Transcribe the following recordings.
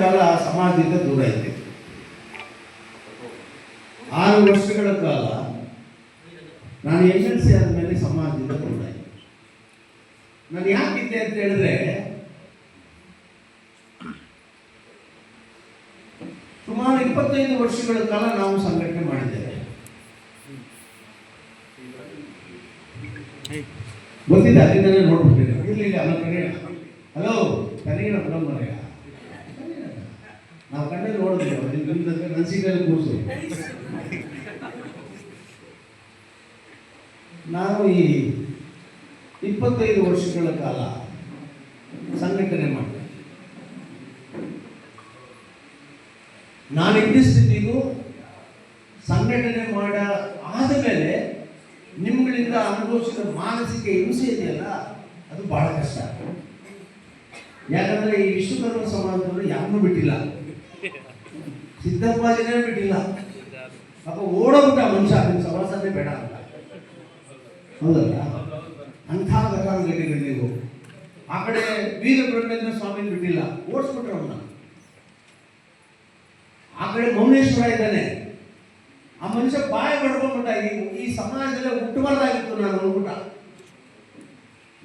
ಕಾಲ ಸಮಾಜದಿಂದ ದೂರ ಇದೆ. ಆರು ವರ್ಷಗಳ ಕಾಲ ನಾನು ಏಜೆನ್ಸಿ ಎಲ್ ಸಿ ಆದಮೇಲೆ ಸಮಾಜದಿಂದ ದೂರ ಇದ್ದೆ ನಾನು ಯಾಕಿದ್ದೆ ಅಂತ ಹೇಳಿದ್ರೆ, ಸುಮಾರು ಇಪ್ಪತ್ತೈದು ವರ್ಷಗಳ ಕಾಲ ನಾವು ಸಂಘಟನೆ ಮಾಡಿದ್ದೇವೆ. ಗೊತ್ತಿದೆ, ಅಲ್ಲಿಂದಲೇ ನೋಡ್ಬಿಟ್ಟಿದೆ ಇಲ್ಲಿ ಇಲ್ಲ ನಮ್ಮ ಕಡೆ ಹಲೋ ಕರೀಣ ಬ್ರಹ್ಮರಯ್ಯ ಕೂಸು ನಾವು ಈ ಇಪ್ಪತ್ತೈದು ವರ್ಷಗಳ ಕಾಲ ಸಂಘಟನೆ ಮಾಡಿದೆ. ನಾನು ಇದ್ದ ಸ್ಥಿತಿಗೂ ಸಂಘಟನೆ ಮಾಡ ಆದ ಮೇಲೆ ನಿಮ್ಗಳಿಂದ ಅನುಭವಿಸಿದ ಮಾನಸಿಕ ಹಿಂಸೆ ಇದೆಯಲ್ಲ, ಅದು ಬಹಳ ಕಷ್ಟ. ಯಾಕಂದ್ರೆ ಈ ವಿಶ್ವಕರ್ಮ ಸಮಾಜದವರು ಯಾರನ್ನೂ ಬಿಟ್ಟಿಲ್ಲ. ಸಿದ್ದಪ್ಪಾಜಿನೇ ಬಿಟ್ಟಿಲ್ಲ. ಪಾಪ ಓಡೋಗ್ಬಿಟ್ಟ ಮನುಷ್ಯ ನಿಮ್ಮ ಸವಾಸನೇ ಬೇಡ ಅಂತ. ಹೌದಲ್ಲ? ಅಂಥ ಗತಾನುಗತಿಗಳು ನೀವು. ಆ ಕಡೆ ವೀರಬ್ರಹ್ಮೇಂದ್ರ ಸ್ವಾಮಿನ ಬಿಟ್ಟಿಲ್ಲ. ಓಡಿಸ್ಬಿಟ್ರ ಅವನ್ನ ಆ ಕಡೆ ಮೌನೇಶ್ವರ ಇದ್ದಾನೆ. ಆ ಮನುಷ್ಯ ಬಾಯ ಬಡ್ಕೊಂಡ್ಬಿಟ್ಟ ಈ ಸಮಾಜದಲ್ಲಿ ಹುಟ್ಟಬಾರ್ದಾಗಿತ್ತು ನಾನು ಅಂದ್ಬಿಟ್ಟ.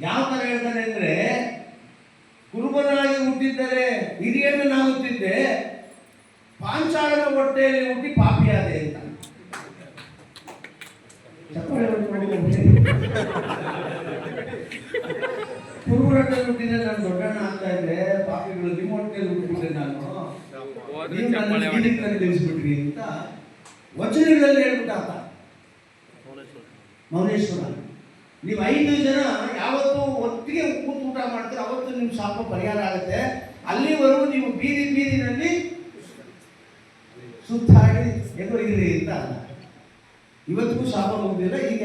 ಯಾವ ತರ ಹೇಳ್ತಾನೆ ಅಂದ್ರೆ, ಕುರುಬನಾಗಿ ಹುಟ್ಟಿದ್ದರೆ ಹಿರಿಯಣ್ಣನಾಗುತ್ತಿದ್ದೆ ಪಾಂಚಾಲನ ಹೊಟ್ಟೆಯಲ್ಲಿ ಹುಟ್ಟಿ ಪಾಪಿಯಾದೆ ಅಂತ. ಕುರುಬರಟ್ಟಲ್ಲಿ ಹುಟ್ಟಿದ್ರೆ ನಾನು ದೊಡ್ಡಣ್ಣ ಆಗ್ತಾ ಇದ್ರೆ ಪಾಪಿಗಳು ನಿಮ್ಮ ಹೊಟ್ಟೆಯಲ್ಲಿ ಹುಟ್ಟಿಬಿಟ್ಟೆ ನಾನು ತಿಳಿಸ್ಬಿಟ್ರಿ ಅಂತ ವಚನಗಳಲ್ಲಿ ಹೇಳ್ಬಿಟ್ಟ ಮೌನೇಶ್ವರ. ನೀವು ಐದು ಜನ ಯಾವತ್ತು ಒಟ್ಟಿಗೆ ಕೂತು ಊಟ ಮಾಡ್ತೀರ ಅವತ್ತು ನಿಮ್ಮ ಶಾಪ ಪರಿಹಾರ ಆಗುತ್ತೆ. ಅಲ್ಲಿವರೆಗೂ ನೀವು ಬೀದಿ ಬೀದಿನಲ್ಲಿ ಸುತ್ತಾಡಿ ಎದುರಿಗಿರಿ ಅಂತ ಅಲ್ಲ ಇವತ್ತಿಗೂ ಶಾಪ ಮುಗಿದಿಲ್ಲ ಈಗ